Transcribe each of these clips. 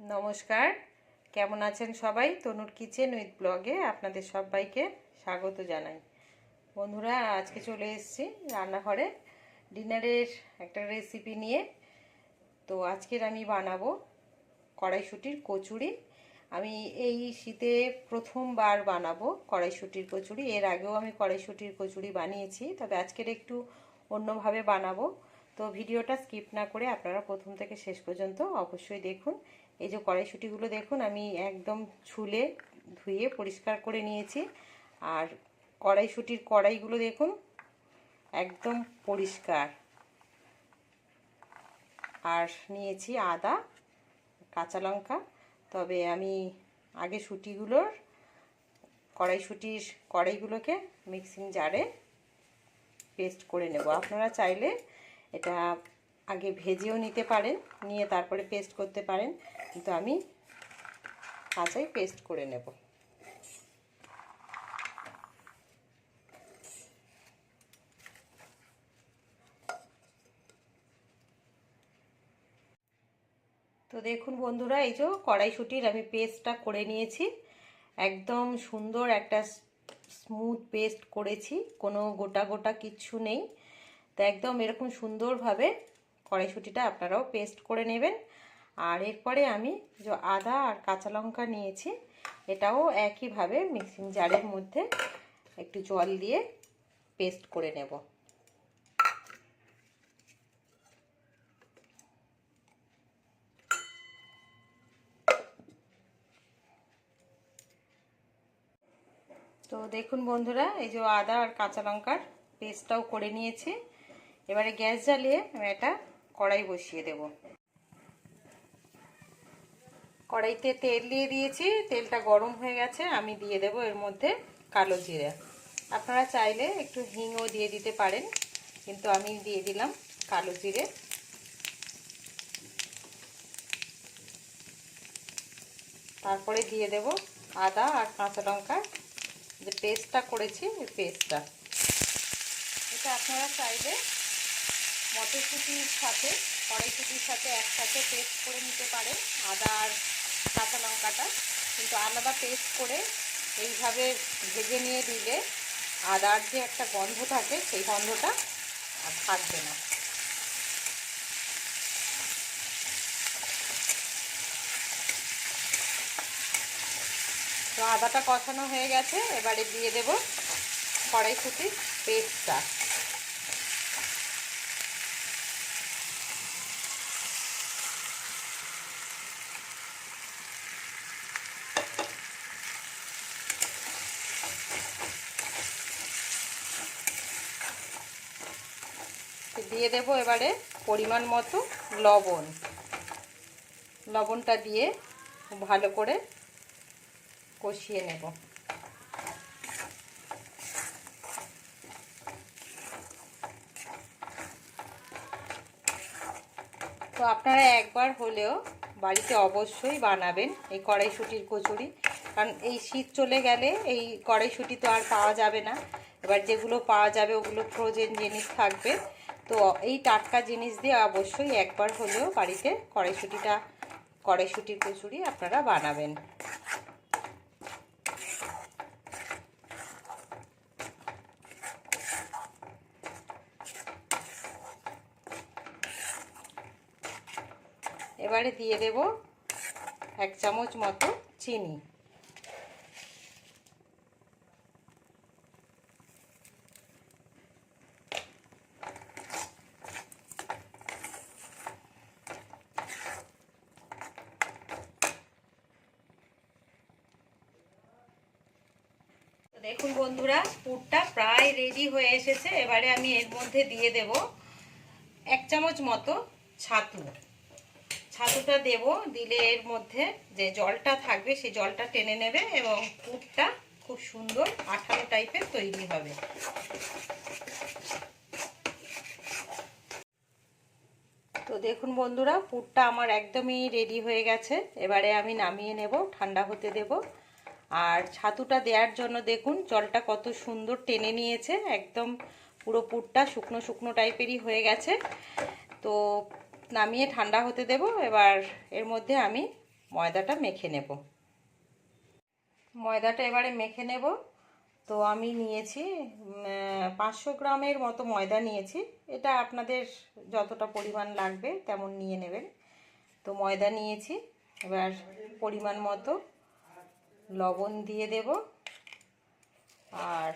নমস্কার। কেমন আছেন সবাই? তনুর কিচেন উইথ ব্লগে আপনাদের সবাইকে স্বাগত জানাই। বন্ধুরা, আজকে চলে এসেছি রান্নাঘরে। ডিনারের একটা রেসিপি নিয়ে। তো আজকের আমি বানাবো কড়াইশুটির কচুরি। আমি এই শীতে প্রথমবার বানাবো কড়াইশুটির কচুরি। এর আগেও আমি কড়াইশুটির কচুরি বানিয়েছি, তবে আজকের একটু অন্যভাবে বানাবো। তো ভিডিওটা স্কিপ না করে আপনারা প্রথম থেকে শেষ পর্যন্ত অবশ্যই দেখুন। এই যে কড়াইশুটিগুলো দেখুন, আমি একদম ছুলে ধুয়ে পরিষ্কার করে নিয়েছি। আর কড়াইশুটির কড়াইগুলো দেখুন, একদম পরিষ্কার। আর নিয়েছি আদা, কাঁচা লঙ্কা। তবে আমি আগে শুটিগুলোর, কড়াইশুটির কড়াইগুলোকে মিক্সিং জারে পেস্ট করে নেব। আপনারা চাইলে এটা আগে ভেজেও নিতে পারেন, নিয়ে তারপরে পেস্ট করতে পারেন। কিন্তু আমি কাঁচাই পেস্ট করে নেব। তো দেখুন বন্ধুরা, এই যে কড়াইশুটির আমি পেস্টটা করে নিয়েছি। একদম সুন্দর একটা স্মুথ পেস্ট করেছি, কোনো গোটা গোটা কিচ্ছু নেই। তো একদম এরকম সুন্দরভাবে কড়াইশুটিটা আপনারাও পেস্ট করে নেবেন। আর এরপরে আমি যে আদা আর কাঁচা লঙ্কা নিয়েছি, এটাও একইভাবে মিক্সিং জারের মধ্যে একটু জল দিয়ে পেস্ট করে নেব। তো দেখুন বন্ধুরা, এই যে আদা আর কাঁচা লঙ্কার পেস্টটাও করে নিয়েছি। এবারে গ্যাস জ্বালিয়ে আমি এটা কড়াই বসিয়ে দেব। কড়াইতে তেল দিয়ে দিয়েছি, তেলটা গরম হয়ে গেছে, আমি দিয়ে দেব এর মধ্যে কালো জিরে। আপনারা চাইলে একটু হিংও দিয়ে দিতে পারেন, কিন্তু আমি দিয়ে দিলাম কালো জিরে। তারপরে দিয়ে দেব আদা আর কাঁচা লঙ্কা। যে পেস্টটা করেছি, ওই পেস্টটা। এটা আপনারা চাইলে মটরশুঁটির সাথে, কড়াইশুঁটির সাথে একসাথে পেস্ট করে নিতে পারেন, আদা আর কাঁচা লঙ্কাটা। কিন্তু আলাদা পেস্ট করে এইভাবে ভেজে নিয়ে দিলে আদার যে একটা গন্ধ থাকে, সেই গন্ধটা আর থাকবে না। তো আদাটা কষানো হয়ে গেছে, এবারে দিয়ে দেব কড়াইশুটির পেস্টটা দিয়ে দেব এবারে পরিমাণ মতো লবণ। লবণটা দিয়ে ভালো করে কষিয়ে নেব। তো আপনারা একবার হলেও বাড়িতে অবশ্যই বানাবেন এই কড়াইশুটির কচুরি। কারণ এই শীত চলে গেলে এই কড়াইশুটি তো আর পাওয়া যাবে না। এবার যেগুলো পাওয়া যাবে ওগুলো ফ্রোজেন জিনিস থাকবে। তো এই টাটকা জিনিস দিয়ে অবশ্যই একবার হলেও বাড়িতে কড়াইশুটিটা, কড়াইশুটির কচুরি আপনারা বানাবেন। এবারে দিয়ে দেব এক চামচ মতো চিনি। দেখুন বন্ধুরা, পুরটা প্রায় রেডি হয়ে এসেছে। এবারে আমি এর মধ্যে দিয়ে দেব এক চামচ মতো ছাতু। ছাতুটা দেব, দিলে এর মধ্যে যে জলটা থাকবে, সেই জলটা টেনে নেবে এবং পুরটা খুব সুন্দর আঠালো টাইপের তৈরি হবে। তো দেখুন বন্ধুরা, পুরটা আমার একদমই রেডি হয়ে গেছে। এবারে আমি নামিয়ে নেব, ঠান্ডা হতে দেব। আর ছাতুটা দেওয়ার জন্য দেখুন, জলটা কত সুন্দর টেনে নিয়েছে, একদম পুরো পুরটা শুকনো শুকনো টাইপেরই হয়ে গেছে। তো নামিয়ে ঠান্ডা হতে দেব, এবার এর মধ্যে আমি ময়দাটা মেখে নেব। ময়দাটা এবারে মেখে নেব। তো আমি নিয়েছি পাঁচশো গ্রামের মতো ময়দা নিয়েছি। এটা আপনাদের যতটা পরিমাণ লাগবে তেমন নিয়ে নেবেন। তো ময়দা নিয়েছি, এবার পরিমাণ মতো লবণ দিয়ে দেব আর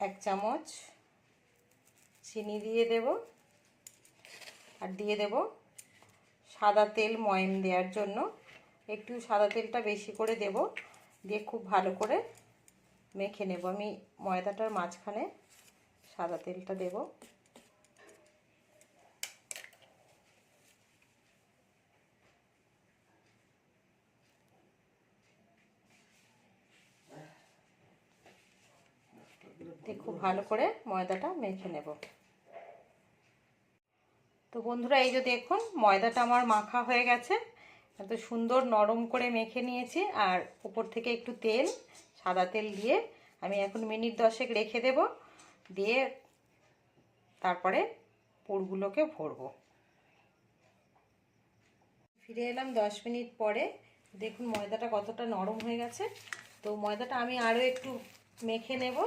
এক চামচ চিনি দিয়ে দেব আর দিয়ে দেব সাদা তেল ময়ম দেওয়ার জন্য। একটু সাদা তেলটা বেশি করে দেব, দিয়ে খুব ভালো করে মেখে নেব। আমি ময়দাটার মাঝখানে সাদা তেলটা দেব। খুব ভালো করে ময়দাটা মেখে নেব। তো বন্ধুরা, এই যে দেখুন, ময়দাটা আমার মাখা হয়ে গেছে। এত সুন্দর নরম করে মেখে নিয়েছি। আর উপর থেকে একটু তেল, সাদা তেল দিয়ে আমি এখন মিনিট দশেক রেখে দেব। দিয়ে তারপরে পুরগুলোকে ভরবো। ফিরে এলাম দশ মিনিট পরে। দেখুন, ময়দাটা কতটা নরম হয়ে গেছে। তো ময়দাটা আমি আরও একটু মেখে নেব।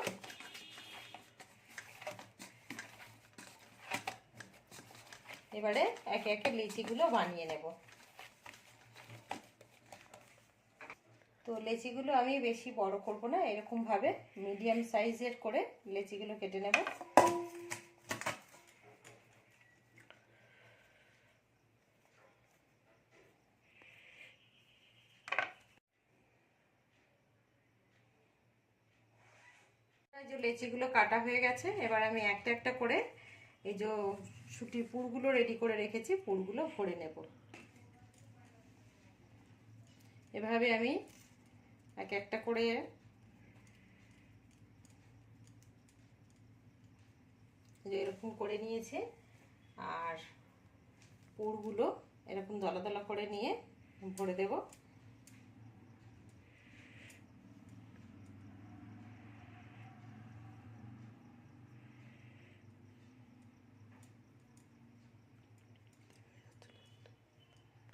এবারে একে একে লিচিগুলো বানিয়ে নেব। তো লেচিগুলো আমি বেশি বড় করব না, এরকমভাবে মিডিয়াম সাইজের করে লেচিগুলো কেটে নেব। যে লেচিগুলো কাটা হয়ে গেছে, এবার আমি একটা একটা করে এই যে সুটির পুরগুলো রেডি করে রেখেছি, পুরগুলো ভরে নেব। এভাবে আমি এক একটা করে এরকম করে নিয়েছি, আর পুরগুলো এরকম দলা দলা করে নিয়ে ভরে দেব।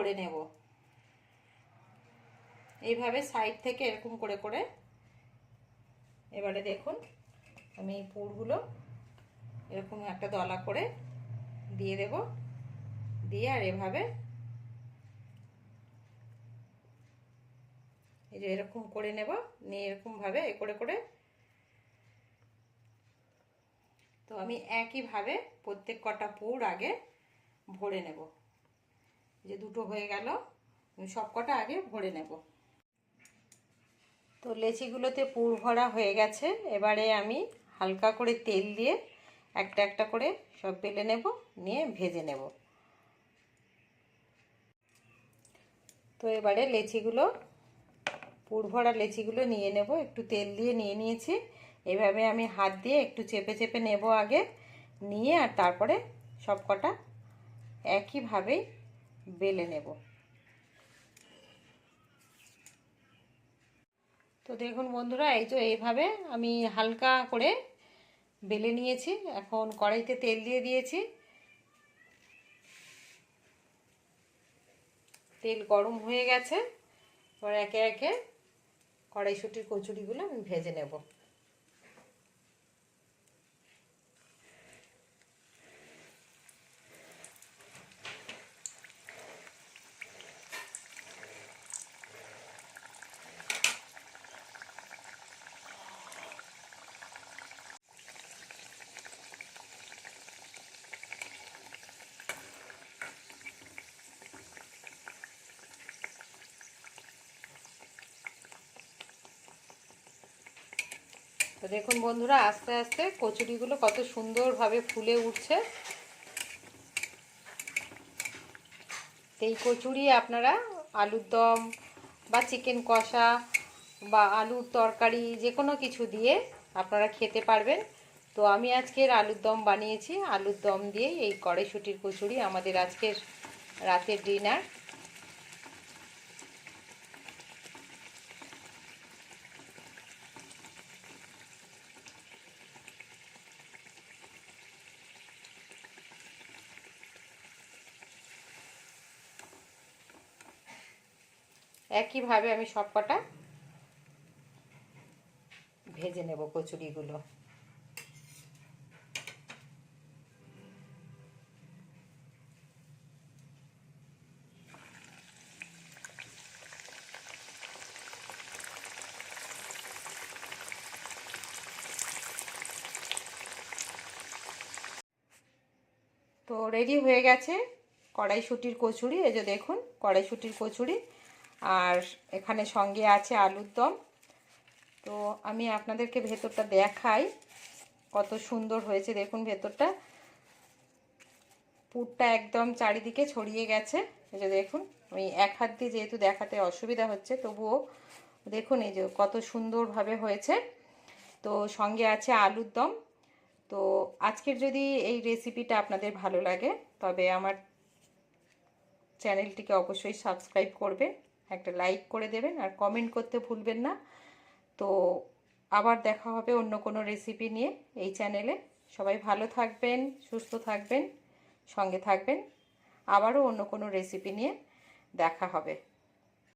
করে নেব। এইভাবে সাইড থেকে এরকম করে করে এবারে দেখুন, আমি এই পুরগুলো এরকম একটা দলা করে দিয়ে দেব। দিয়ে আর এভাবে এই যে এরকম করে নেব, নিয়ে এরকমভাবে এ করে করে তো আমি একইভাবে প্রত্যেক কটা পুর আগে ভরে নেব। যে দুটো হয়ে গেল সব কটা আগে ভরে নেব। তো লেচিগুলোতে পুর ভরা হয়ে গেছে, এবারে আমি হালকা করে তেল দিয়ে একটা একটা করে সব বেলে নেব, নিয়ে ভেজে নেব। তো এবারে লেচিগুলো, পুর ভরা লেচিগুলো নিয়ে নেব, একটু তেল দিয়ে নিয়ে নিয়েছি। এভাবে আমি হাত দিয়ে একটু চেপে চেপে নেব আগে, নিয়ে আর তারপরে সব কটা একইভাবেই বেলে নেব। তো দেখুন বন্ধুরা, এই তো এইভাবে আমি হালকা করে বেলে নিয়েছি। এখন কড়াইতে তেল দিয়ে দিয়েছি। তেল গরম হয়ে গেছে। এবার একে একে কড়াইশুটির কচুরিগুলো আমি ভেজে নেব। তো দেখুন বন্ধুরা, আস্তে আস্তে কচুরিগুলো কত সুন্দরভাবে ফুলে উঠছে। এই কচুরি আপনারা আলুর দম বা চিকেন কষা বা আলুর তরকারি যে কোনো কিছু দিয়ে আপনারা খেতে পারবেন। তো আমি আজকের আলুর দম বানিয়েছি। আলুর দম দিয়ে এই কড়াইশুটির কচুরি আমাদের আজকের রাতের ডিনার। একইভাবে আমি সব কটা ভেজে নেব কচুরিগুলো। তো রেডি হয়ে গেছে কড়াইশুটির কচুরি, এই যে দেখুন কড়াইশুটির কচুরি। আর এখানে সঙ্গে আছে আলুর দম। তো আমি আপনাদেরকে ভেতরটা দেখাই কত সুন্দর হয়েছে। দেখুন ভেতরটা। পুরটা একদম চারিদিকে ছড়িয়ে গেছে। এই যে দেখুন ওই এক হাত দিয়ে যেহেতু দেখাতে অসুবিধা হচ্ছে, তবুও দেখুন এই যে কত সুন্দরভাবে হয়েছে। তো সঙ্গে আছে আলুর দম। তো আজকের যদি এই রেসিপিটা আপনাদের ভালো লাগে, তবে আমার চ্যানেলটিকে অবশ্যই সাবস্ক্রাইব করবেন। একটা লাইক করে দেবেন আর কমেন্ট করতে ভুলবেন না। তো আবার দেখা হবে অন্য কোনো রেসিপি নিয়ে এই চ্যানেলে সবাই ভালো থাকবেন, সুস্থ থাকবেন, সঙ্গে থাকবেন। আবারও অন্য কোনো রেসিপি নিয়ে দেখা হবে।